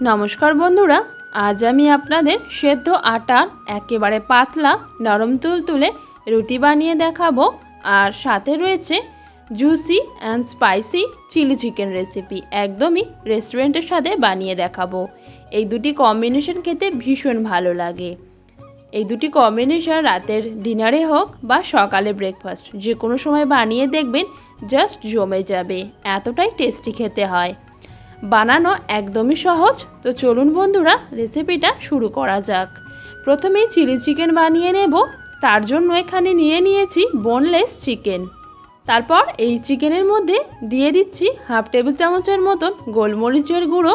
নমস্কার বন্ধুরা, আজ আমি আপনাদের সেদ্ধ আটার একেবারে পাতলা নরম তুলতুলে রুটি বানিয়ে দেখাবো। আর সাথে রয়েছে juicy and spicy chilli chicken recipe একদমই রেস্টুরেন্টের সাথে বানিয়ে দেখাবো। এই দুটি কম্বিনেশন খেতে ভীষণ ভালো লাগে। এই দুটি কম্বিনেশন রাতের ডিনারে হোক বা সকালে ব্রেকফাস্ট যে কোনো সময় বানিয়ে দেখবেন জাস্ট জমে যাবে। এতটাই টেস্টি খেতে হয়। বানানো একদমই সহজ। তো চলুন বন্ধুরা রেসিপিটা শুরু করা যাক। প্রথমেই চিলি চিকেন বানিয়ে নেব। তার জন্য এখানে নিয়ে নিয়েছি বোনলেস চিকেন তারপর এই চিকেনের মধ্যে দিয়ে দিচ্ছি হাফ টেবিল চামচের মতন গোলমরিচের গুঁড়ো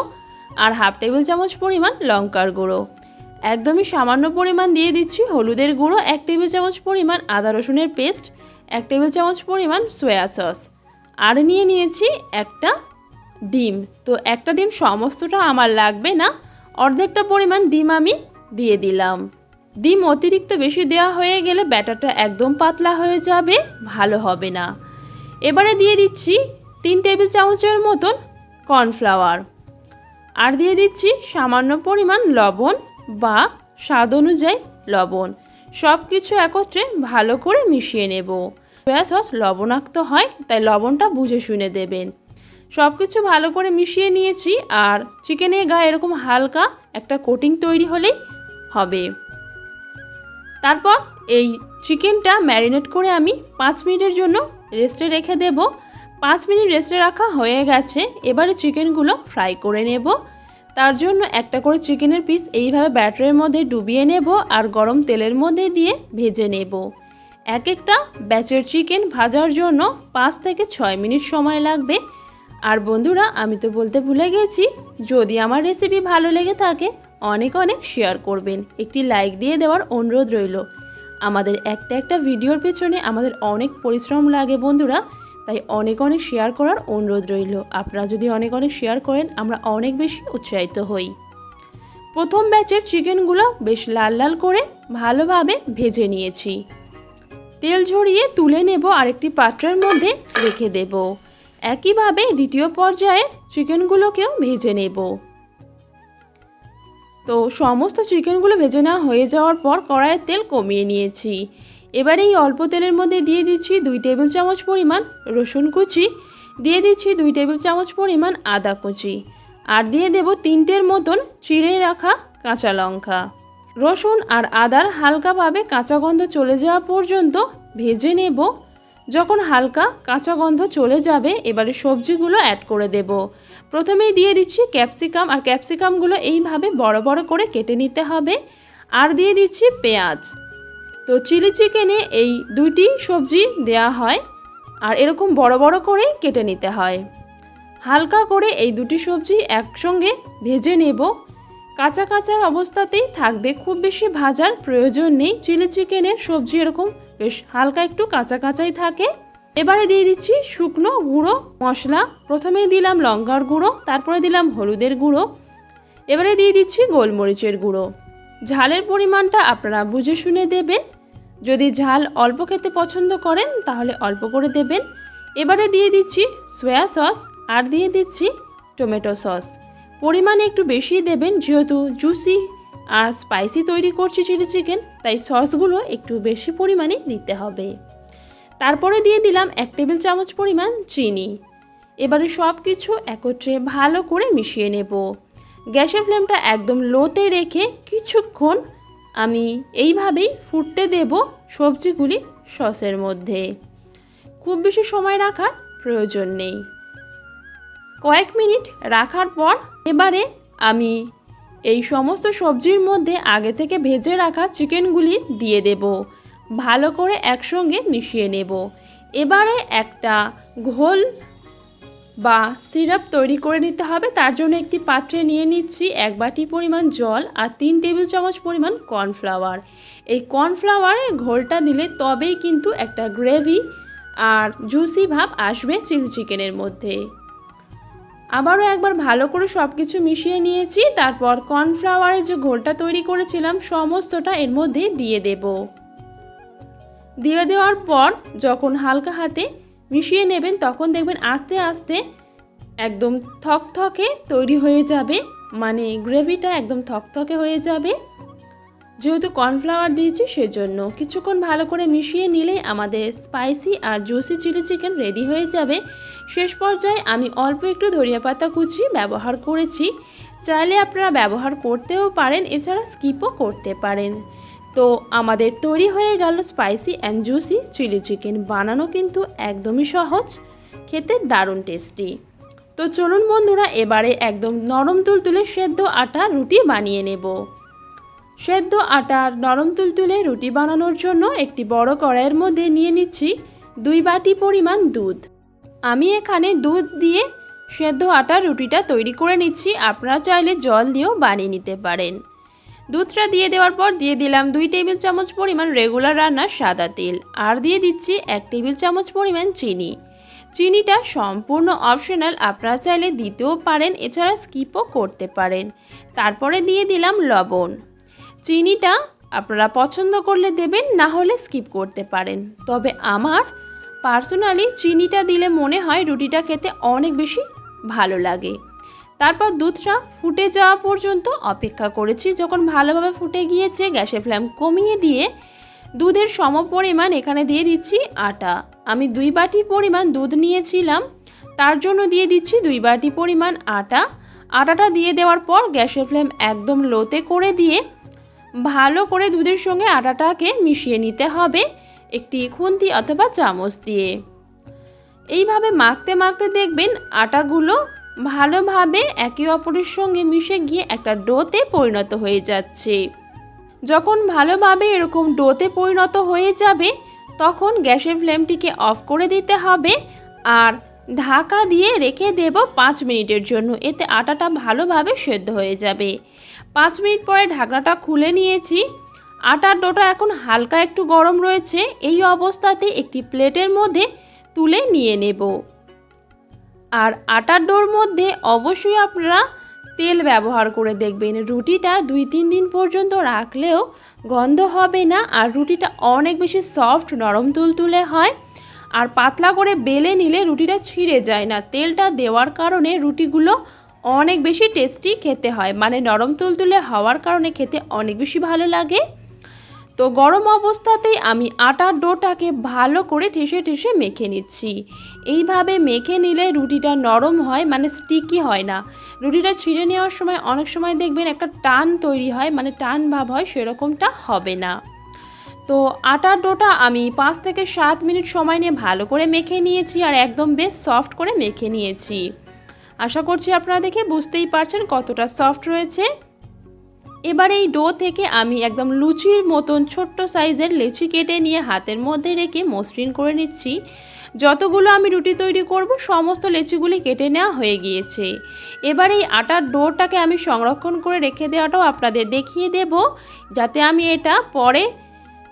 আর হাফ টেবিল চামচ পরিমাণ লঙ্কার গুঁড়ো। একদমই সামান্য পরিমাণ দিয়ে দিচ্ছি হলুদের গুঁড়ো, এক টেবিল চামচ পরিমাণ আদা রসুনের পেস্ট এক টেবিল চামচ পরিমাণ সয়া সস আর নিয়ে নিয়েছি একটা ডিম। তো একটা ডিম সমস্তটা আমার লাগবে না, অর্ধেকটা পরিমাণ ডিম আমি দিয়ে দিলাম। ডিম অতিরিক্ত বেশি দেওয়া হয়ে গেলে ব্যাটারটা একদম পাতলা হয়ে যাবে, ভালো হবে না। এবারে দিয়ে দিচ্ছি তিন টেবিল চামচের মতন কর্নফ্লাওয়ার। আর দিয়ে দিচ্ছি সামান্য পরিমাণ লবণ বা স্বাদ অনুযায়ী লবণ। সব কিছু একত্রে ভালো করে মিশিয়ে নেব। সয়া সস লবণাক্ত হয়, তাই লবণটা বুঝে শুনে দেবেন। সব কিছু ভালো করে মিশিয়ে নিয়েছি আর চিকেনের গায়ে এরকম হালকা একটা কোটিং তৈরি হলেই হবে। তারপর এই চিকেনটা ম্যারিনেট করে আমি পাঁচ মিনিটের জন্য রেস্টে রেখে দেব। পাঁচ মিনিট রেস্টে রাখা হয়ে গেছে, এবারে চিকেনগুলো ফ্রাই করে নেব। তার জন্য একটা করে চিকেনের পিস এইভাবে ব্যাটারের মধ্যে ডুবিয়ে নেব আর গরম তেলের মধ্যে দিয়ে ভেজে নেব। এক একটা ব্যাচের চিকেন ভাজার জন্য পাঁচ থেকে ছয় মিনিট সময় লাগবে। আর বন্ধুরা, আমি তো বলতে ভুলে গেছি, যদি আমার রেসিপি ভালো লেগে থাকে, অনেক অনেক শেয়ার করবেন। একটি লাইক দিয়ে দেওয়ার অনুরোধ রইল। আমাদের একটা একটা ভিডিওর পেছনে আমাদের অনেক পরিশ্রম লাগে বন্ধুরা, তাই অনেক অনেক শেয়ার করার অনুরোধ রইল। আপনারা যদি অনেক অনেক শেয়ার করেন, আমরা অনেক বেশি উৎসাহিত হই। প্রথম ব্যাচের চিকেনগুলো বেশ লাল লাল করে ভালোভাবে ভেজে নিয়েছি। তেল ঝরিয়ে তুলে নেব আরেকটি পাত্রের মধ্যে রেখে দেব। একইভাবে দ্বিতীয় পর্যায়ে চিকেনগুলোকেও ভেজে নেব। তো সমস্ত চিকেনগুলো ভেজে নেওয়া হয়ে যাওয়ার পর কড়াইয়ের তেল কমিয়ে নিয়েছি। এবারে এই অল্প তেলের মধ্যে দিয়ে দিচ্ছি দুই টেবিল চামচ পরিমাণ রসুন কুচি, দিয়ে দিচ্ছি দুই টেবিল চামচ পরিমাণ আদা কুচি আর দিয়ে দেব তিনটের মতন চিড়ে রাখা কাঁচা লঙ্কা। রসুন আর আদার হালকাভাবে কাঁচা গন্ধ চলে যাওয়া পর্যন্ত ভেজে নেব। যখন হালকা কাঁচা গন্ধ চলে যাবে, এবারে সবজিগুলো অ্যাড করে দেব। প্রথমেই দিয়ে দিচ্ছি ক্যাপসিকাম আর ক্যাপসিকামগুলো এইভাবে বড় বড় করে কেটে নিতে হবে। আর দিয়ে দিচ্ছি পেঁয়াজ। তো চিলি চিকেনে এই দুইটি সবজি দেয়া হয়, আর এরকম বড় বড় করেই কেটে নিতে হয়। হালকা করে এই দুটি সবজি একসঙ্গে ভেজে নেব। কাঁচা কাঁচা অবস্থাতেই থাকবে। খুব বেশি ভাজার প্রয়োজন নেই। চিলি চিকেনের সবজি এরকম। বেশ, হালকা একটু কাঁচা কাঁচাই থাকে। এবারে দিয়ে দিচ্ছি শুকনো গুঁড়ো মশলা। প্রথমেই দিলাম লঙ্কার গুঁড়ো, তারপরে দিলাম হলুদের গুঁড়ো। এবারে দিয়ে দিচ্ছি গোলমরিচের গুঁড়ো। ঝালের পরিমাণটা আপনারা বুঝে শুনে দেবেন। যদি ঝাল অল্প খেতে পছন্দ করেন, তাহলে অল্প করে দেবেন। এবারে দিয়ে দিচ্ছি সয়া সস আর দিয়ে দিচ্ছি টমেটো সস। পরিমাণে একটু বেশি দেবেন, যেহেতু জুসি আর স্পাইসি তৈরি করছি চিলি চিকেন তাই সসগুলো একটু বেশি পরিমাণে দিতে হবে। তারপরে দিয়ে দিলাম এক টেবিল চামচ পরিমাণ চিনি। এবারে সব কিছু একত্রে ভালো করে মিশিয়ে নেব। গ্যাসের ফ্লেমটা একদম লোতে রেখে কিছুক্ষণ আমি এইভাবেই ফুটতে দেব সবজিগুলি সসের মধ্যে। খুব বেশি সময় রাখার প্রয়োজন নেই। কয়েক মিনিট রাখার পর এবারে আমি এই সমস্ত সবজির মধ্যে আগে থেকে ভেজে রাখা চিকেনগুলি দিয়ে দেব। ভালো করে একসঙ্গে মিশিয়ে নেব। এবারে একটা ঘোল বা সিরাপ তৈরি করে নিতে হবে। তার জন্য একটি পাত্রে নিয়ে নিচ্ছি এক বাটি পরিমাণ জল আর তিন টেবিল চামচ পরিমাণ কর্নফ্লাওয়ার। এই কর্নফ্লাওয়ারে ঘোলটা দিলে তবেই কিন্তু একটা গ্রেভি আর জুসি ভাব আসবে চিলি চিকেনের মধ্যে। আবারও একবার ভালো করে সব কিছু মিশিয়ে নিয়েছি, তারপর কর্নফ্লাওয়ারের যে ঘোলটা তৈরি করেছিলাম সমস্তটা এর মধ্যে দিয়ে দেব। দিয়ে দেওয়ার পর যখন হালকা হাতে মিশিয়ে নেবেন, তখন দেখবেন আস্তে আস্তে একদম থকথকে তৈরি হয়ে যাবে মানে গ্রেভিটা একদম থকথকে হয়ে যাবে। যেহেতু কর্নফ্লাওয়ার দিয়েছি সেজন্য। কিছুক্ষণ ভালো করে মিশিয়ে নিলেই আমাদের স্পাইসি আর জুসি চিলি চিকেন রেডি হয়ে যাবে। শেষ পর্যায়ে আমি অল্প একটু ধনিয়া পাতা কুচি ব্যবহার করেছি। চাইলে আপনারা ব্যবহার করতেও পারেন, এছাড়া স্কিপও করতে পারেন। তো আমাদের তৈরি হয়ে গেল spicy and juicy chilli chicken. বানানো কিন্তু একদমই সহজ, খেতে দারুণ টেস্টি। তো চলুন বন্ধুরা, এবারে একদম নরম তুলতুলে সেদ্ধ আটা রুটি বানিয়ে নেব। সেদ্ধ আটার নরম তুলতুলে রুটি বানানোর জন্য একটি বড় কড়াইয়ের মধ্যে নিয়ে নিচ্ছি দুই বাটি পরিমাণ দুধ। আমি এখানে দুধ দিয়ে সেদ্ধ আটার রুটিটা তৈরি করে নিচ্ছি, আপনারা চাইলে জল দিয়েও বানিয়ে নিতে পারেন। দুধটা দিয়ে দেওয়ার পর দিয়ে দিলাম দুই টেবিল চামচ পরিমাণ রেগুলার রান্নার সাদা তেল আর দিয়ে দিচ্ছি এক টেবিল চামচ পরিমাণ চিনি। চিনিটা সম্পূর্ণ অপশনাল, আপনারা চাইলে দিতেও পারেন, এছাড়া স্কিপও করতে পারেন। তারপরে দিয়ে দিলাম লবণ। চিনিটা আপনারা পছন্দ করলে দেবেন, না হলে স্কিপ করতে পারেন। তবে আমার পার্সোনালি চিনিটা দিলে মনে হয় রুটিটা খেতে অনেক বেশি ভালো লাগে। তারপর দুধটা ফুটে যাওয়া পর্যন্ত অপেক্ষা করেছি। যখন ভালোভাবে ফুটে গিয়েছে, গ্যাসের ফ্লেম কমিয়ে দিয়ে দুধের সম পরিমাণ এখানে দিয়ে দিচ্ছি আটা। আমি দুই বাটি পরিমাণ দুধ নিয়েছিলাম, তার জন্য দিয়ে দিচ্ছি দুই বাটি পরিমাণ আটা। আটাটা দিয়ে দেওয়ার পর গ্যাসের ফ্লেম একদম লোতে করে দিয়ে ভালো করে দুধের সঙ্গে আটাটাকে মিশিয়ে নিতে হবে, একটি খুন্তি অথবা চামচ দিয়ে। এইভাবে মাখতে মাখতে দেখবেন আটাগুলো ভালোভাবে একে অপরের সঙ্গে মিশে গিয়ে একটা ডোতে পরিণত হয়ে যাচ্ছে। যখন ভালোভাবে এরকম ডোতে পরিণত হয়ে যাবে, তখন গ্যাসের ফ্লেমটিকে অফ করে দিতে হবে আর ঢাকা দিয়ে রেখে দেব পাঁচ মিনিটের জন্য। এতে আটাটা ভালোভাবে সেদ্ধ হয়ে যাবে। পাঁচ মিনিট পরে ঢাকনাটা খুলে নিয়েছি। আটার ডোটা এখন হালকা একটু গরম রয়েছে, এই অবস্থাতে একটি প্লেটের মধ্যে তুলে নিয়ে নেব। আর আটার ডোর মধ্যে অবশ্যই আপনারা তেল ব্যবহার করে দেখবেন। রুটিটা দুই তিন দিন পর্যন্ত রাখলেও গন্ধ হবে না আর রুটিটা অনেক বেশি সফট, নরম তুলতুলে হয়। আর পাতলা করে বেলে নিলে রুটিটা ছিঁড়ে যায় না। তেলটা দেওয়ার কারণে রুটিগুলো অনেক বেশি টেস্টি খেতে হয়। মানে নরম তুলতুলে হওয়ার কারণে খেতে অনেক বেশি ভালো লাগে। তো গরম অবস্থাতেই আমি আটার ডোটাকে ভালো করে ঠেসে ঠেসে মেখে নিচ্ছি। এইভাবে মেখে নিলে রুটিটা নরম হয় মানে স্টিকি হয় না। রুটিটা ছিঁড়ে নেওয়ার সময় অনেক সময় দেখবেন একটা টান তৈরি হয় মানে টান ভাব হয়, সেরকমটা হবে না। তো আটার ডোটা আমি পাঁচ থেকে সাত মিনিট সময় নিয়ে ভালো করে মেখে নিয়েছি আর একদম বেশ সফট করে মেখে নিয়েছি। আশা করছি আপনারা দেখে বুঝতেই পারছেন কতটা সফট রয়েছে। এবার এই ডো থেকে আমি একদম লুচির মতন ছোট্ট সাইজের লেচি কেটে নিয়ে হাতের মধ্যে রেখে মসৃণ করে নিচ্ছি। যতগুলো আমি রুটি তৈরি করব, সমস্ত লেচিগুলি কেটে নেওয়া হয়ে গিয়েছে। এবার এই আটার ডোটাকে আমি সংরক্ষণ করে রেখে দেওয়াটাও আপনাদের দেখিয়ে দেব, যাতে আমি এটা পরে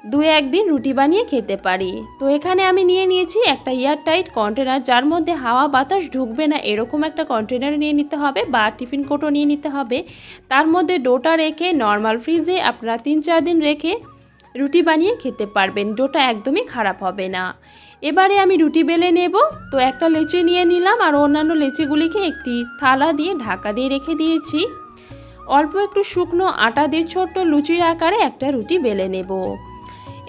দু একদিন রুটি বানিয়ে খেতে পারি। তো এখানে আমি নিয়ে নিয়েছি একটা এয়ারটাইট কন্টেনার, যার মধ্যে হাওয়া বাতাস ঢুকবে না, এরকম একটা কন্টেনার নিয়ে নিতে হবে বা টিফিন কোটো নিয়ে নিতে হবে। তার মধ্যে ডোটা রেখে, নর্মাল ফ্রিজে আপনারা তিন চার দিন রেখে রুটি বানিয়ে খেতে পারবেন, ডোটা একদমই খারাপ হবে না। এবারে আমি রুটি বেলে নেব, তো একটা লেচি নিয়ে নিলাম আর অন্যান্য লেচিগুলিকে একটি থালা দিয়ে ঢাকা দিয়ে রেখে দিয়েছি। অল্প একটু শুকনো আটা দিয়ে ছোট্ট লুচির আকারে একটা রুটি বেলে নেব।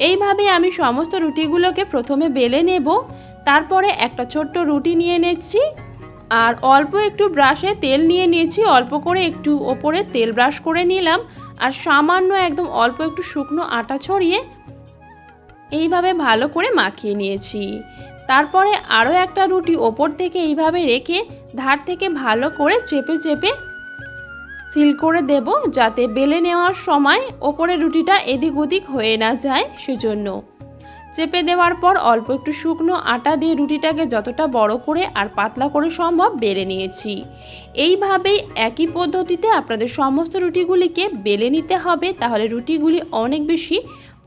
এইভাবে আমি সমস্ত রুটিগুলোকে প্রথমে বেলে নেব, তারপরে একটা ছোট্ট রুটি নিয়ে নিচ্ছি, আর অল্প একটু ব্রাশে তেল নিয়ে নিয়েছি, অল্প করে একটু ওপরে তেল ব্রাশ করে নিলাম, আর সামান্য একদম অল্প একটু শুকনো আটা ছড়িয়ে এইভাবে ভালো করে মাখিয়ে নিয়েছি। তারপরে আরও একটা রুটি ওপর থেকে এইভাবে রেখে ধার থেকে ভালো করে চেপে চেপে সিল করে দেব যাতে বেলে নেওয়ার সময় ওপরে রুটিটা এদিক ওদিক হয়ে না যায় সেজন্য। চেপে দেওয়ার পর অল্প একটু শুকনো আটা দিয়ে রুটিটাকে যতটা বড় করে আর পাতলা করে সম্ভব বেলে নিয়েছি। এইভাবেই একই পদ্ধতিতে আপনাদের সমস্ত রুটিগুলিকে বেলে নিতে হবে, তাহলে রুটিগুলি অনেক বেশি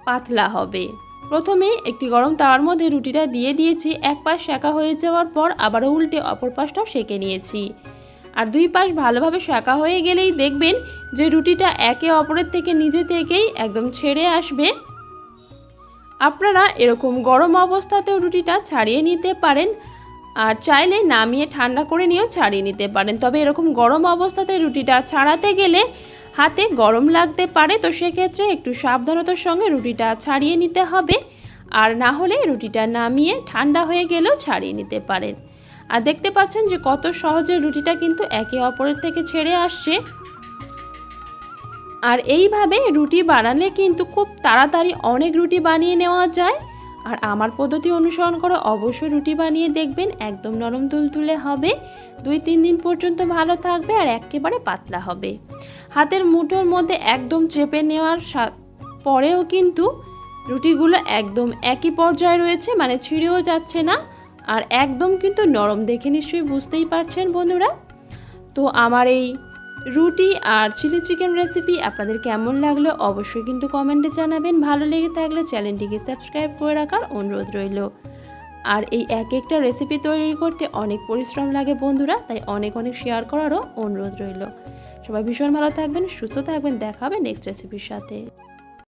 পাতলা হবে। প্রথমে একটি গরম তাওয়ার মধ্যে রুটিটা দিয়ে দিয়েছি, এক পাশ সেঁকা হয়ে যাওয়ার পর আবারও উল্টে অপর পাশটাও সেঁকে নিয়েছি। আর দুই পাশ ভালোভাবে শাঁকা হয়ে গেলেই দেখবেন যে রুটিটা একে অপরের থেকে নিজে থেকেই একদম ছেড়ে আসবে। আপনারা এরকম গরম অবস্থাতেও রুটিটা ছাড়িয়ে নিতে পারেন আর চাইলে নামিয়ে ঠান্ডা করে নিয়েও ছাড়িয়ে নিতে পারেন। তবে এরকম গরম অবস্থাতে রুটিটা ছাড়াতে গেলে হাতে গরম লাগতে পারে, তো সেক্ষেত্রে একটু সাবধানতার সঙ্গে রুটিটা ছাড়িয়ে নিতে হবে। আর না হলে রুটিটা নামিয়ে ঠান্ডা হয়ে গেলেও ছাড়িয়ে নিতে পারেন। আর দেখতে পাচ্ছেন যে কত সহজে রুটিটা কিন্তু একে অপরের থেকে ছেড়ে আসছে। আর এইভাবে রুটি বানালে কিন্তু খুব তাড়াতাড়ি অনেক রুটি বানিয়ে নেওয়া যায়। আর আমার পদ্ধতি অনুসরণ করে অবশ্যই রুটি বানিয়ে দেখবেন, একদম নরম তুলতুলে হবে। দুই, তিন দিন পর্যন্ত ভালো থাকবে আর একেবারে পাতলা হবে। হাতের মুঠোর মধ্যে একদম চেপে নেওয়ার পরেও কিন্তু রুটিগুলো একদম একই পর্যায়ে রয়েছে মানে ছিঁড়েও যাচ্ছে না। আর একদম কিন্তু নরম, দেখে নিশ্চয়ই বুঝতেই পারছেন বন্ধুরা। তো আমার এই রুটি আর চিলি চিকেন রেসিপি আপনাদের কেমন লাগল অবশ্যই কিন্তু কমেন্টে জানাবেন। ভালো লেগে থাকলে চ্যানেলটিকে সাবস্ক্রাইব করে রাখার অনুরোধ রইল। আর এই এক একটা রেসিপি তৈরি করতে অনেক পরিশ্রম লাগে বন্ধুরা, তাই অনেক অনেক শেয়ার করারও অনুরোধ রইল। সবাই ভীষণ ভালো থাকবেন, সুস্থ থাকবেন দেখা হবে নেক্সট রেসিপির সাথে।